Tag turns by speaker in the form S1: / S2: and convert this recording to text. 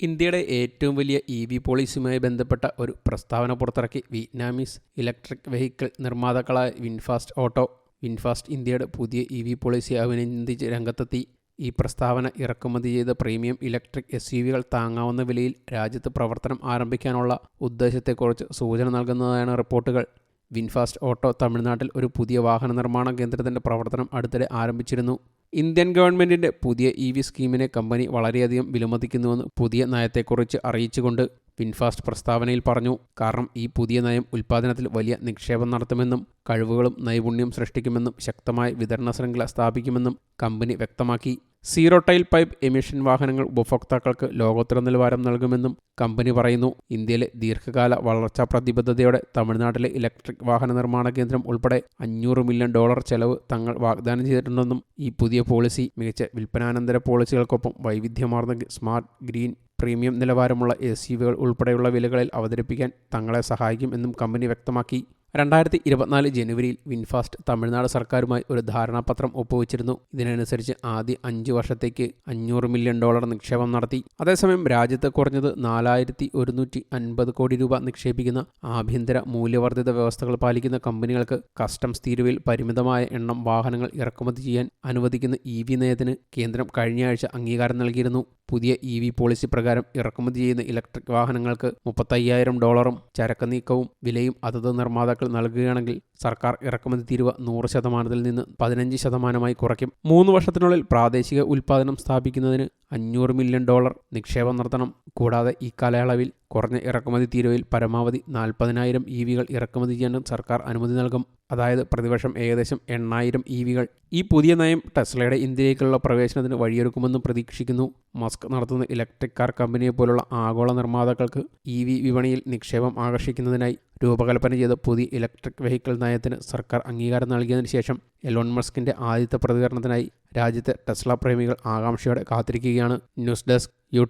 S1: ഇന്ത്യയുടെ ഏറ്റവും വലിയ ഇ വി പോളിസിയുമായി ബന്ധപ്പെട്ട ഒരു പ്രസ്താവന പുറത്തിറക്കി വിയറ്റ്നാമീസ് ഇലക്ട്രിക് വെഹിക്കിൾ നിർമ്മാതാക്കളായ വിൻഫാസ്റ്റ് ഓട്ടോ വിൻഫാസ്റ്റ് ഇന്ത്യയുടെ പുതിയ ഇ വി പോളിസി അഭിനന്ദിച്ച് രംഗത്തെത്തി. ഈ പ്രസ്താവന ഇറക്കുമതി ചെയ്ത പ്രീമിയം ഇലക്ട്രിക് എസ് യു വികൾ താങ്ങാവുന്ന വിലയിൽ രാജ്യത്ത് പ്രവർത്തനം ആരംഭിക്കാനുള്ള ഉദ്ദേശത്തെക്കുറിച്ച് സൂചന നൽകുന്നതാണ് റിപ്പോർട്ടുകൾ. വിൻഫാസ്റ്റ് ഓട്ടോ തമിഴ്നാട്ടിൽ ഒരു പുതിയ വാഹന നിർമ്മാണ കേന്ദ്രത്തിന്റെ പ്രവർത്തനം അടുത്തിടെ ആരംഭിച്ചിരുന്നു. ഇന്ത്യൻ ഗവൺമെന്റിന്റെ പുതിയ ഇ വി സ്കീമിനെ കമ്പനി വളരെയധികം വിലമതിക്കുന്നുവെന്ന് പുതിയ നയത്തെക്കുറിച്ച് അറിയിച്ചുകൊണ്ട് വിൻഫാസ്റ്റ് പ്രസ്താവനയിൽ പറഞ്ഞു. കാരണം ഈ പുതിയ നയം ഉൽപ്പാദനത്തിൽ വലിയ നിക്ഷേപം നടത്തുമെന്നും കഴിവുകളും നൈപുണ്യം സൃഷ്ടിക്കുമെന്നും ശക്തമായ വിതരണ ശൃംഖല സ്ഥാപിക്കുമെന്നും കമ്പനി വ്യക്തമാക്കി. സീറോ ടൈൽ പൈപ്പ് എമിഷൻ വാഹനങ്ങൾ ഉപഭോക്താക്കൾക്ക് ലോകോത്തര നിലവാരം നൽകുമെന്നും കമ്പനി പറയുന്നു. ഇന്ത്യയിലെ ദീർഘകാല വളർച്ചാ പ്രതിബദ്ധതയോടെ തമിഴ്നാട്ടിലെ ഇലക്ട്രിക് വാഹന നിർമ്മാണ കേന്ദ്രം ഉൾപ്പെടെ അഞ്ഞൂറ് മില്യൺ ഡോളർ ചെലവ് തങ്ങൾ വാഗ്ദാനം ചെയ്തിട്ടുണ്ടെന്നും ഈ പുതിയ പോളിസി മികച്ച വിൽപ്പനാനന്തര പോളിസികൾക്കൊപ്പം വൈവിധ്യമാർന്ന സ്മാർട്ട് ഗ്രീൻ പ്രീമിയം നിലവാരമുള്ള എസ് യു വികൾ ഉൾപ്പെടെയുള്ള വിലകളിൽ അവതരിപ്പിക്കാൻ തങ്ങളെ സഹായിക്കും എന്നും കമ്പനി വ്യക്തമാക്കി. രണ്ടായിരത്തി ഇരുപത്തിനാല് ജനുവരിയിൽ വിൻഫാസ്റ്റ് തമിഴ്നാട് സർക്കാരുമായി ഒരു ധാരണാപത്രം ഒപ്പുവച്ചിരുന്നു. ഇതിനനുസരിച്ച് ആദ്യ അഞ്ച് വർഷത്തേക്ക് അഞ്ഞൂറ് മില്യൺ ഡോളർ നിക്ഷേപം നടത്തി. അതേസമയം രാജ്യത്ത് കുറഞ്ഞത് നാലായിരത്തി ഒരുന്നൂറ്റി അൻപത് കോടി രൂപ നിക്ഷേപിക്കുന്ന ആഭ്യന്തര മൂല്യവർദ്ധിത വ്യവസ്ഥകൾ പാലിക്കുന്ന കമ്പനികൾക്ക് കസ്റ്റംസ് തീരുവയിൽ പരിമിതമായ എണ്ണം വാഹനങ്ങൾ ഇറക്കുമതി ചെയ്യാൻ അനുവദിക്കുന്ന ഇ വി നയത്തിന് കേന്ദ്രം കഴിഞ്ഞയാഴ്ച അംഗീകാരം നൽകിയിരുന്നു. പുതിയ ഇ വി പോളിസി പ്രകാരം ഇറക്കുമതി ചെയ്യുന്ന ഇലക്ട്രിക് വാഹനങ്ങൾക്ക് മുപ്പത്തയ്യായിരം ഡോളറും ചരക്ക് നീക്കവും വിലയും അതത് നിർമ്മാതാക്കൾ നൽകുകയാണെങ്കിൽ സർക്കാർ ഇറക്കുമതി തീരുവ നൂറ് ശതമാനത്തിൽ നിന്ന് പതിനഞ്ച് ശതമാനമായി കുറയ്ക്കും. മൂന്ന് വർഷത്തിനുള്ളിൽ പ്രാദേശിക ഉൽപ്പാദനം സ്ഥാപിക്കുന്നതിന് അഞ്ഞൂറ് മില്യൺ ഡോളർ നിക്ഷേപം നടത്തണം. കൂടാതെ ഈ കാലയളവിൽ കുറഞ്ഞ ഇറക്കുമതി തീരുവയിൽ പരമാവധി നാൽപ്പതിനായിരം ഇ വികൾ ഇറക്കുമതി ചെയ്യാനും സർക്കാർ അനുമതി നൽകും. അതായത് പ്രതിവർഷം ഏകദേശം എണ്ണായിരം ഇ വികൾ. ഈ പുതിയ നയം ടെസ്ലയുടെ ഇന്ത്യയിലേക്കുള്ള പ്രവേശനത്തിന് വഴിയൊരുക്കുമെന്നും പ്രതീക്ഷിക്കുന്നു. മസ്ക് നടത്തുന്ന ഇലക്ട്രിക് കാർ കമ്പനിയെ പോലുള്ള ആഗോള നിർമ്മാതാക്കൾക്ക് ഇ വി വിപണിയിൽ നിക്ഷേപം ആകർഷിക്കുന്നതിനായി രൂപകൽപ്പന ചെയ്ത പുതിയ ഇലക്ട്രിക് വെഹിക്കിൾ നയത്തിന് സർക്കാർ അംഗീകാരം നൽകിയതിനു ശേഷം എലോൺ മസ്കിന്റെ ആദ്യത്തെ പ്രതികരണത്തിനായി രാജ്യത്തെ ടെസ്ല പ്രേമികൾ ആകാംക്ഷയോടെ കാത്തിരിക്കുകയാണ്. News desk U